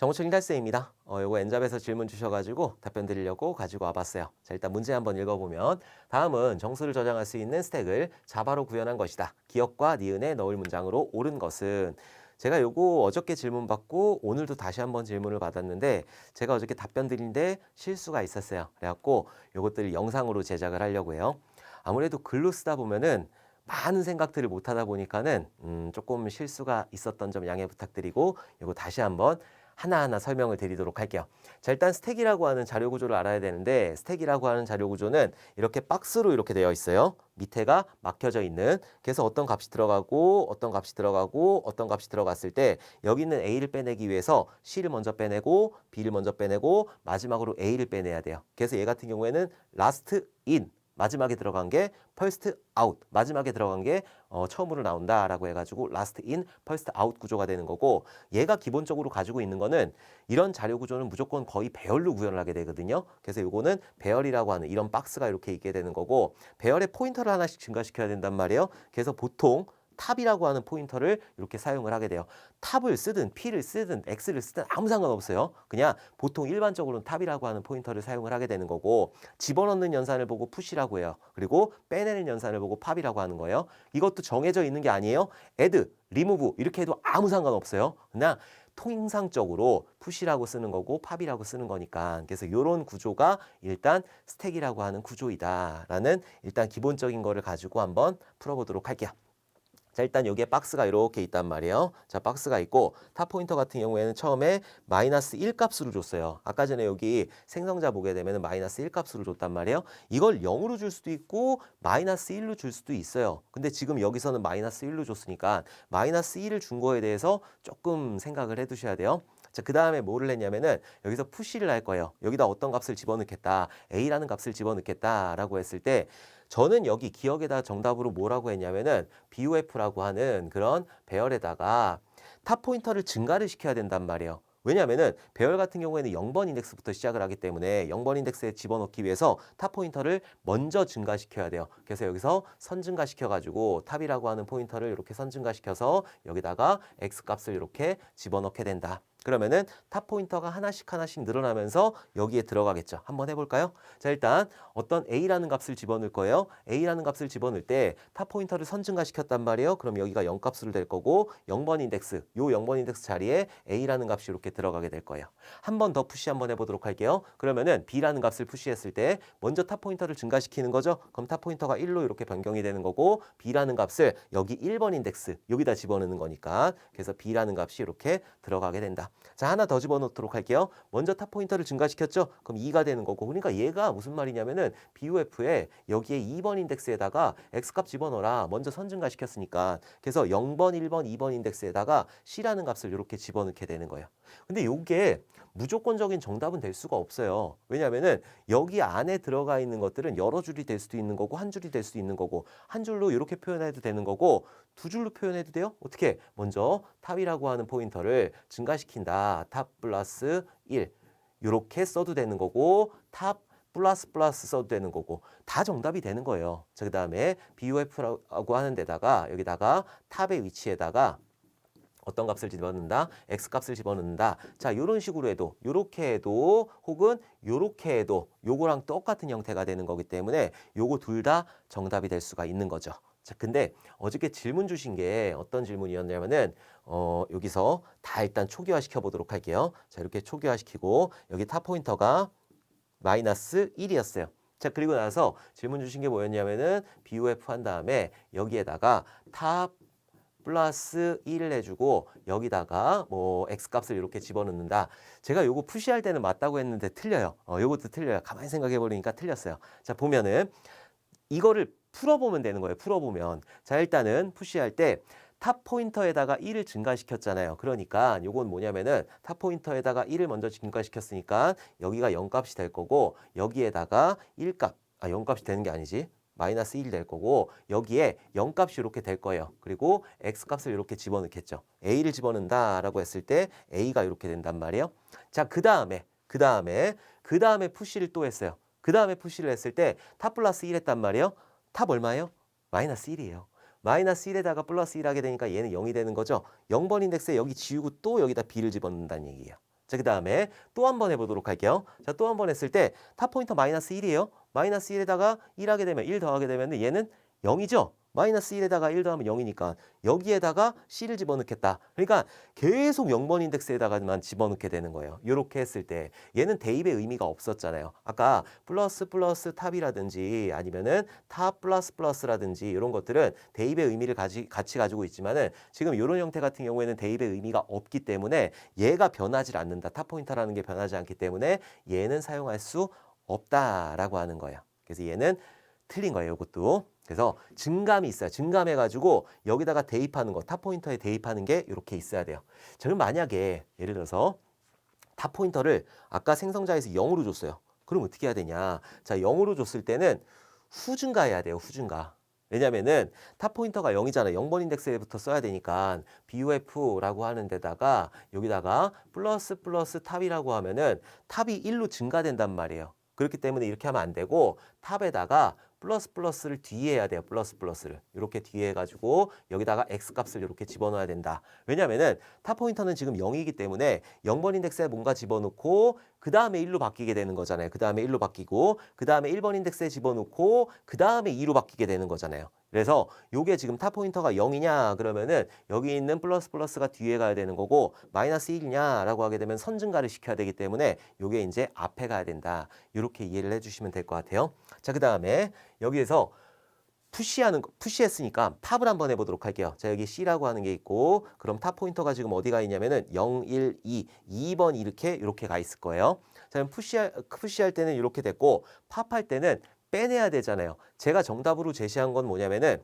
정우철 인달쌤입니다. 어, 요거 엔잡에서 질문 주셔가지고 답변 드리려고 가지고 와봤어요. 자, 일단 문제 한번 읽어보면 다음은 정수를 저장할 수 있는 스택을 자바로 구현한 것이다. 기억과 니은에 넣을 문장으로 옳은 것은 제가 요거 어저께 질문 받고 오늘도 다시 한번 질문을 받았는데 제가 어저께 답변 드린데 실수가 있었어요. 그래갖고 요것들을 영상으로 제작을 하려고 해요. 아무래도 글로 쓰다 보면은 많은 생각들을 못 하다 보니까는 음, 조금 실수가 있었던 점 양해 부탁드리고 요거 다시 한번 하나하나 설명을 드리도록 할게요. 자, 일단 스택이라고 하는 자료 구조를 알아야 되는데 스택이라고 하는 자료 구조는 이렇게 박스로 이렇게 되어 있어요. 밑에가 막혀져 있는 그래서 어떤 값이 들어가고 어떤 값이 들어가고 어떤 값이 들어갔을 때 여기 있는 A를 빼내기 위해서 C를 먼저 빼내고 B를 먼저 빼내고 마지막으로 A를 빼내야 돼요. 그래서 얘 같은 경우에는 last in 마지막에 들어간 게 first out 마지막에 들어간 게 어, 처음으로 나온다라고 해가지고 last in first out 구조가 되는 거고 얘가 기본적으로 가지고 있는 거는 이런 자료 구조는 무조건 거의 배열로 구현을 하게 되거든요. 그래서 이거는 배열이라고 하는 이런 박스가 이렇게 있게 되는 거고 배열의 포인터를 하나씩 증가시켜야 된단 말이에요. 그래서 보통 탑이라고 하는 포인터를 이렇게 사용을 하게 돼요. 탑을 쓰든 P를 쓰든 X를 쓰든 아무 상관없어요. 그냥 보통 일반적으로는 탑이라고 하는 포인터를 사용을 하게 되는 거고 집어넣는 연산을 보고 푸시라고 해요. 그리고 빼내는 연산을 보고 팝이라고 하는 거예요. 이것도 정해져 있는 게 아니에요. add, remove 이렇게 해도 아무 상관없어요. 그냥 통상적으로 푸시라고 쓰는 거고 팝이라고 쓰는 거니까 그래서 이런 구조가 일단 스택이라고 하는 구조이다라는 일단 기본적인 거를 가지고 한번 풀어보도록 할게요. 자 일단 여기에 박스가 이렇게 있단 말이에요. 자 박스가 있고 탑 포인터 같은 경우에는 처음에 마이너스 1 값으로 줬어요. 아까 전에 여기 생성자 보게 되면 마이너스 1 값으로 줬단 말이에요. 이걸 0으로 줄 수도 있고 마이너스 1로 줄 수도 있어요. 근데 지금 여기서는 마이너스 1로 줬으니까 마이너스 1을 준 거에 대해서 조금 생각을 해 두셔야 돼요. 자, 그 다음에 뭐를 했냐면은 여기서 푸시를 할 거예요. 여기다 어떤 값을 집어넣겠다. A라는 값을 집어넣겠다라고 했을 때 저는 여기 기억에다 정답으로 뭐라고 했냐면은 BOF라고 하는 그런 배열에다가 탑 포인터를 증가를 시켜야 된단 말이에요. 왜냐하면은 배열 같은 경우에는 0번 인덱스부터 시작을 하기 때문에 0번 인덱스에 집어넣기 위해서 탑 포인터를 먼저 증가시켜야 돼요. 그래서 여기서 선 증가 시켜가지고 탑이라고 하는 포인터를 이렇게 선 증가시켜서 여기다가 x 값을 이렇게 집어넣게 된다. 그러면은 탑 포인터가 하나씩 하나씩 늘어나면서 여기에 들어가겠죠. 한번 해볼까요? 자 일단 어떤 a라는 값을 집어넣을 거예요. a라는 값을 집어넣을 때 탑 포인터를 선증가 시켰단 말이에요. 그럼 여기가 0 값으로 될 거고 0번 인덱스 요 0번 인덱스 자리에 a라는 값이 이렇게 들어가게 될 거예요. 한 번 더 푸시 한번 해보도록 할게요. 그러면은 b라는 값을 푸시했을 때 먼저 탑 포인터를 증가시키는 거죠. 그럼 탑 포인터가 1로 이렇게 변경이 되는 거고 b라는 값을 여기 1번 인덱스 여기다 집어넣는 거니까 그래서 b라는 값이 이렇게 들어가게 된다. 자 하나 더 집어넣도록 할게요. 먼저 탑 포인터를 증가시켰죠. 그럼 2가 되는 거고 그러니까 얘가 무슨 말이냐면은 BOF에 여기에 2번 인덱스에다가 x값 집어넣어라. 먼저 선 증가시켰으니까 그래서 0번, 1번, 2번 인덱스에다가 C라는 값을 이렇게 집어넣게 되는 거예요. 근데 이게 무조건적인 정답은 될 수가 없어요. 왜냐하면은 여기 안에 들어가 있는 것들은 여러 줄이 될 수도 있는 거고 한 줄이 될 수도 있는 거고 한 줄로 이렇게 표현해도 되는 거고 두 줄로 표현해도 돼요. 어떻게? 먼저 탑이라고 하는 포인터를 증가시킨다. 탑 플러스 1 이렇게 써도 되는 거고 탑 플러스 플러스 써도 되는 거고 다 정답이 되는 거예요. 자, 그 다음에 BOF라고 하는 데다가 여기다가 탑의 위치에다가 어떤 값을 집어넣는다? x 값을 집어넣는다. 자, 요런 식으로 해도 요렇게 해도 혹은 요렇게 해도 요거랑 똑같은 형태가 되는 거기 때문에 요거 둘 다 정답이 될 수가 있는 거죠. 자, 근데 어저께 질문 주신 게 어떤 질문이었냐면은 어, 여기서 다 일단 초기화 시켜 보도록 할게요. 자, 이렇게 초기화 시키고 여기 탑 포인터가 마이너스 1이었어요. 자, 그리고 나서 질문 주신 게 뭐였냐면은 BOF 한 다음에 여기에다가 탑 플러스 1을 해주고 여기다가 뭐 x값을 이렇게 집어넣는다. 제가 요거 푸시할 때는 맞다고 했는데 틀려요. 어, 요것도 틀려요. 가만히 생각해 보니까 틀렸어요. 자 보면은 이거를 풀어보면 되는 거예요. 풀어보면 자 일단은 푸시할 때 탑 포인터에다가 1을 증가시켰잖아요. 그러니까 요건 뭐냐면은 탑 포인터에다가 1을 먼저 증가시켰으니까 여기가 0값이 될 거고 여기에다가 1값 아 0값이 되는 게 아니지. 마이너스 1이 될 거고 여기에 0값이 이렇게 될 거예요. 그리고 x값을 이렇게 집어넣겠죠. a를 집어넣는다라고 했을 때 a가 이렇게 된단 말이에요. 자, 그 다음에 그 다음에 그 다음에 푸시를 또 했어요. 그 다음에 푸시를 했을 때 탑 플러스 1 했단 말이에요. 탑 얼마예요? 마이너스 1이에요. 마이너스 1에다가 플러스 1 하게 되니까 얘는 0이 되는 거죠. 0번 인덱스에 여기 지우고 또 여기다 b를 집어넣는다는 얘기예요. 자, 그 다음에 또 한 번 해보도록 할게요. 자, 또 한 번 했을 때 탑 포인터 마이너스 1이에요. 마이너스 1에다가 1 하게 되면 1 더하게 되면 얘는 0이죠. 마이너스 1에다가 1 더하면 0이니까 여기에다가 C를 집어넣겠다. 그러니까 계속 0번 인덱스에다가만 집어넣게 되는 거예요. 이렇게 했을 때 얘는 대입의 의미가 없었잖아요. 아까 플러스 플러스 탑이라든지 아니면은 탑 플러스 플러스라든지 이런 것들은 대입의 의미를 가지, 같이 가지고 있지만은 지금 이런 형태 같은 경우에는 대입의 의미가 없기 때문에 얘가 변하지 않는다. 탑 포인터라는 게 변하지 않기 때문에 얘는 사용할 수 없다라고 하는 거예요. 그래서 얘는 틀린 거예요. 이것도. 그래서 증감이 있어요. 증감해 가지고 여기다가 대입하는 거, 탑 포인터에 대입하는 게 이렇게 있어야 돼요. 저는 만약에 예를 들어서 탑 포인터를 아까 생성자에서 0으로 줬어요. 그럼 어떻게 해야 되냐? 자, 0으로 줬을 때는 후증가해야 돼요. 후증가. 왜냐면은 탑 포인터가 0이잖아요. 0번 인덱스에부터 써야 되니까 BUF라고 하는 데다가 여기다가 플러스 플러스 탑이라고 하면은 탑이 1로 증가된단 말이에요. 그렇기 때문에 이렇게 하면 안 되고 탑에다가 플러스 플러스를 뒤에 해야 돼요. 플러스 플러스를. 이렇게 뒤에 해가지고 여기다가 x 값을 이렇게 집어넣어야 된다. 왜냐면은 탑 포인터는 지금 0이기 때문에 0번 인덱스에 뭔가 집어넣고 그 다음에 1로 바뀌게 되는 거잖아요. 그 다음에 1로 바뀌고 그 다음에 1번 인덱스에 집어넣고 그 다음에 2로 바뀌게 되는 거잖아요. 그래서 요게 지금 탑 포인터가 0이냐 그러면은 여기 있는 플러스 플러스가 뒤에 가야 되는 거고 마이너스 1이냐라고 하게 되면 선증가를 시켜야 되기 때문에 요게 이제 앞에 가야 된다. 이렇게 이해를 해주시면 될 것 같아요. 자, 그 다음에 여기에서 푸시하는 거, 푸시했으니까 팝을 한번 해보도록 할게요. 자 여기 C라고 하는 게 있고 그럼 탑 포인터가 지금 어디가 있냐면은 0, 1, 2, 2번 이렇게 이렇게 가 있을 거예요. 자 푸시할, 푸시할 때는 이렇게 됐고 팝할 때는 빼내야 되잖아요. 제가 정답으로 제시한 건 뭐냐면은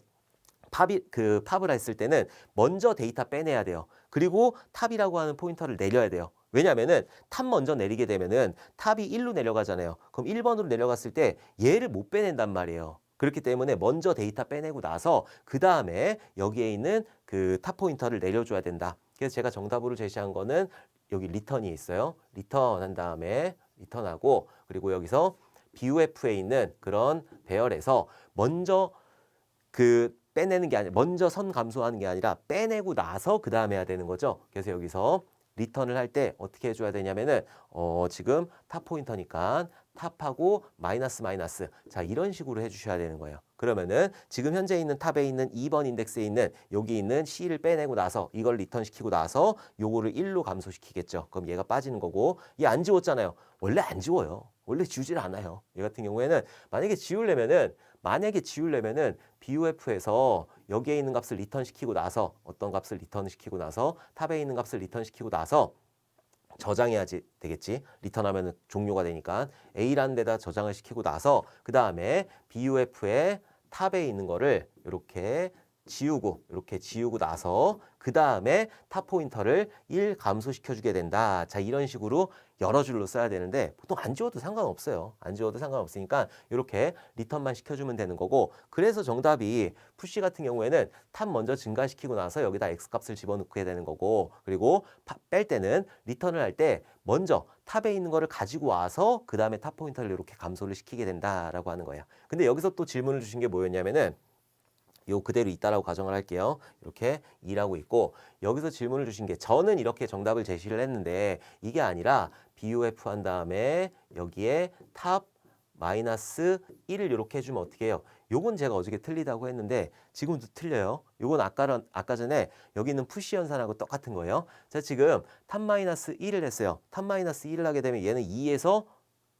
팝이 그 팝을 했을 때는 먼저 데이터 빼내야 돼요. 그리고 탑이라고 하는 포인터를 내려야 돼요. 왜냐면은 탑 먼저 내리게 되면은 탑이 1로 내려가잖아요. 그럼 1번으로 내려갔을 때 얘를 못 빼낸단 말이에요. 그렇기 때문에 먼저 데이터 빼내고 나서 그 다음에 여기에 있는 그 탑 포인터를 내려줘야 된다. 그래서 제가 정답으로 제시한 거는 여기 리턴이 있어요. 리턴 한 다음에 리턴하고 그리고 여기서 BUF에 있는 그런 배열에서 먼저 그 빼내는 게 아니라 먼저 선 감소하는 게 아니라 빼내고 나서 그 다음에 해야 되는 거죠. 그래서 여기서 리턴을 할 때 어떻게 해줘야 되냐면은 어 지금 탑 포인터니까 탑하고 마이너스 마이너스 자 이런 식으로 해주셔야 되는 거예요. 그러면은 지금 현재 있는 탑에 있는 2번 인덱스에 있는 여기 있는 C를 빼내고 나서 이걸 리턴 시키고 나서 요거를 1로 감소시키겠죠. 그럼 얘가 빠지는 거고 얘 안 지웠잖아요. 원래 안 지워요. 원래 지우질 않아요. 얘 같은 경우에는 만약에 지우려면은 만약에 지우려면은 BUF에서 여기에 있는 값을 리턴 시키고 나서 어떤 값을 리턴 시키고 나서 탑에 있는 값을 리턴 시키고 나서 저장해야지 되겠지. 리턴하면 종료가 되니까 A라는 데다 저장을 시키고 나서 그 다음에 BUF에 탑에 있는 거를 이렇게 지우고 이렇게 지우고 나서 그 다음에 탑 포인터를 1 감소시켜 주게 된다. 자 이런 식으로 여러 줄로 써야 되는데 보통 안 지워도 상관없어요. 안 지워도 상관없으니까 이렇게 리턴만 시켜주면 되는 거고 그래서 정답이 푸시 같은 경우에는 탑 먼저 증가시키고 나서 여기다 x 값을 집어넣게 되는 거고 그리고 파- 뺄 때는 리턴을 할 때 먼저 탑에 있는 거를 가지고 와서 그 다음에 탑 포인터를 이렇게 감소를 시키게 된다라고 하는 거예요. 근데 여기서 또 질문을 주신 게 뭐였냐면은 요 그대로 있다라고 가정을 할게요. 이렇게 2라고 있고 여기서 질문을 주신 게 저는 이렇게 정답을 제시를 했는데 이게 아니라 BUF 한 다음에 여기에 탑 마이너스 1을 이렇게 해주면 어떻게 해요? 요건 제가 어저께 틀리다고 했는데 지금도 틀려요. 요건 아까 아까 전에 여기 있는 푸시 현상하고 똑같은 거예요. 자 지금 탑 마이너스 1을 했어요. 탑 마이너스 1을 하게 되면 얘는 2에서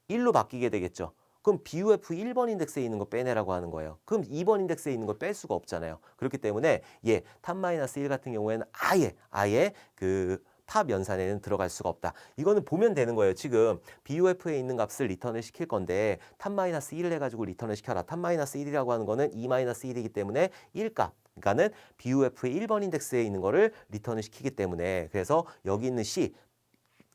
1로 바뀌게 되겠죠. 그럼 BUF 1번 인덱스에 있는 거 빼내라고 하는 거예요. 그럼 2번 인덱스에 있는 걸 뺄 수가 없잖아요. 그렇기 때문에 얘탑 마이너스 1 같은 경우에는 아예 아예 그탑 연산에는 들어갈 수가 없다. 이거는 보면 되는 거예요. 지금 BUF에 있는 값을 리턴을 시킬 건데 탑 마이너스 1을 해가지고 리턴을 시켜라. 탑 마이너스 1이라고 하는 거는 2 마이너스 1이기 때문에 1값. 그러니까는 BUF의 1번 인덱스에 있는 거를 리턴을 시키기 때문에 그래서 여기 있는 C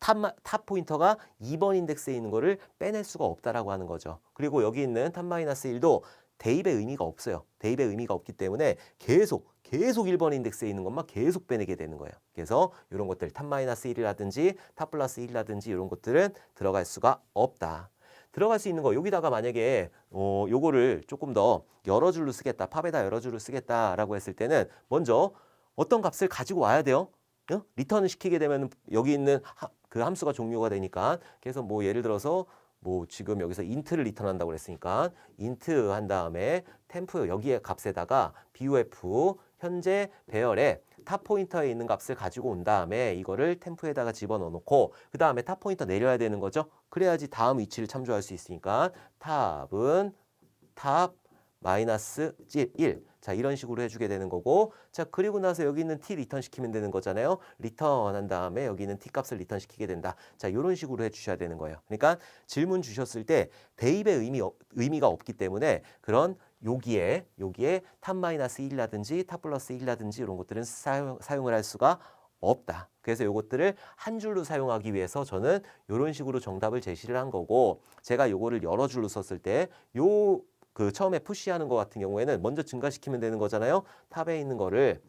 탑, 마- 탑 포인터가 2번 인덱스에 있는 거를 빼낼 수가 없다라고 하는 거죠. 그리고 여기 있는 탑 마이너스 1도 대입의 의미가 없어요. 대입의 의미가 없기 때문에 계속 계속 1번 인덱스에 있는 것만 계속 빼내게 되는 거예요. 그래서 이런 것들 탑 마이너스 1이라든지 탑 플러스 1이라든지 이런 것들은 들어갈 수가 없다. 들어갈 수 있는 거 여기다가 만약에 어 요거를 조금 더 여러 줄로 쓰겠다. 팝에다 여러 줄로 쓰겠다라고 했을 때는 먼저 어떤 값을 가지고 와야 돼요. 어? 리턴을 시키게 되면 여기 있는 하- 그 함수가 종료가 되니까 그래서 뭐 예를 들어서 뭐 지금 여기서 인트를 리턴한다고 그랬으니까 인트 한 다음에 템프 여기에 값에다가 buf 현재 배열에 탑 포인터에 있는 값을 가지고 온 다음에 이거를 템프에다가 집어넣어 놓고 그 다음에 탑 포인터 내려야 되는 거죠. 그래야지 다음 위치를 참조할 수 있으니까 탑은 탑 마이너스 1. 자, 이런 식으로 해주게 되는 거고. 자, 그리고 나서 여기 있는 t 리턴 시키면 되는 거잖아요. 리턴 한 다음에 여기 있는 t 값을 리턴 시키게 된다. 자, 이런 식으로 해주셔야 되는 거예요. 그러니까 질문 주셨을 때 대입의 의미, 어- 의미가 없기 때문에 그런 여기에, 여기에 탑 마이너스 1이라든지 탑 플러스 1이라든지 이런 것들은 사용, 사용을 할 수가 없다. 그래서 요것들을 한 줄로 사용하기 위해서 저는 이런 식으로 정답을 제시를 한 거고 제가 요거를 여러 줄로 썼을 때 요 그 처음에 푸시하는 거 같은 경우에는 먼저 증가시키면 되는 거잖아요. 탑에 있는 거를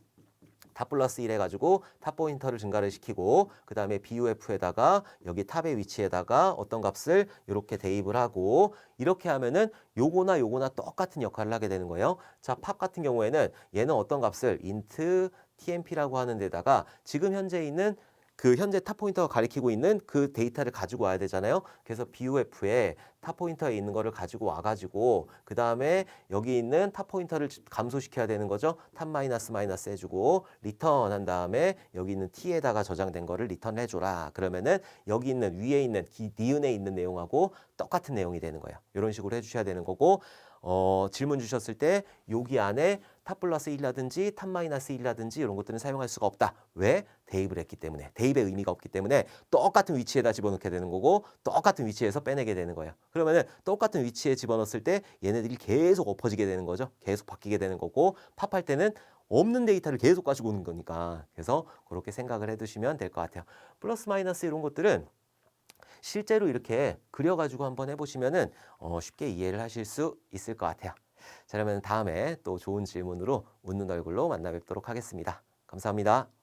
탑 플러스 1 해가지고 탑 포인터를 증가를 시키고 그 다음에 BUF에다가 여기 탑의 위치에다가 어떤 값을 이렇게 대입을 하고 이렇게 하면은 요거나 요거나 똑같은 역할을 하게 되는 거예요. 자, 팝 같은 경우에는 얘는 어떤 값을 int tmp라고 하는 데다가 지금 현재 있는 그 현재 탑 포인터가 가리키고 있는 그 데이터를 가지고 와야 되잖아요. 그래서 BUF에 탑 포인터에 있는 거를 가지고 와가지고 그 다음에 여기 있는 탑 포인터를 감소시켜야 되는 거죠. 탑 마이너스 마이너스 해주고 리턴 한 다음에 여기 있는 t에다가 저장된 거를 리턴 해줘라. 그러면은 여기 있는 위에 있는 기, 니은에 있는 내용하고 똑같은 내용이 되는 거예요. 이런 식으로 해주셔야 되는 거고 어, 질문 주셨을 때 여기 안에 탑 플러스 1이라든지 탑 마이너스 1이라든지 이런 것들은 사용할 수가 없다. 왜? 대입을 했기 때문에. 대입의 의미가 없기 때문에 똑같은 위치에다 집어넣게 되는 거고 똑같은 위치에서 빼내게 되는 거예요. 그러면은 똑같은 위치에 집어넣었을 때 얘네들이 계속 엎어지게 되는 거죠. 계속 바뀌게 되는 거고 팝할 때는 없는 데이터를 계속 가지고 오는 거니까. 그래서 그렇게 생각을 해 두시면 될 것 같아요. 플러스 마이너스 이런 것들은 실제로 이렇게 그려가지고 한번 해보시면은 어, 쉽게 이해를 하실 수 있을 것 같아요. 자, 그러면 다음에 또 좋은 질문으로 웃는 얼굴로 만나 뵙도록 하겠습니다. 감사합니다.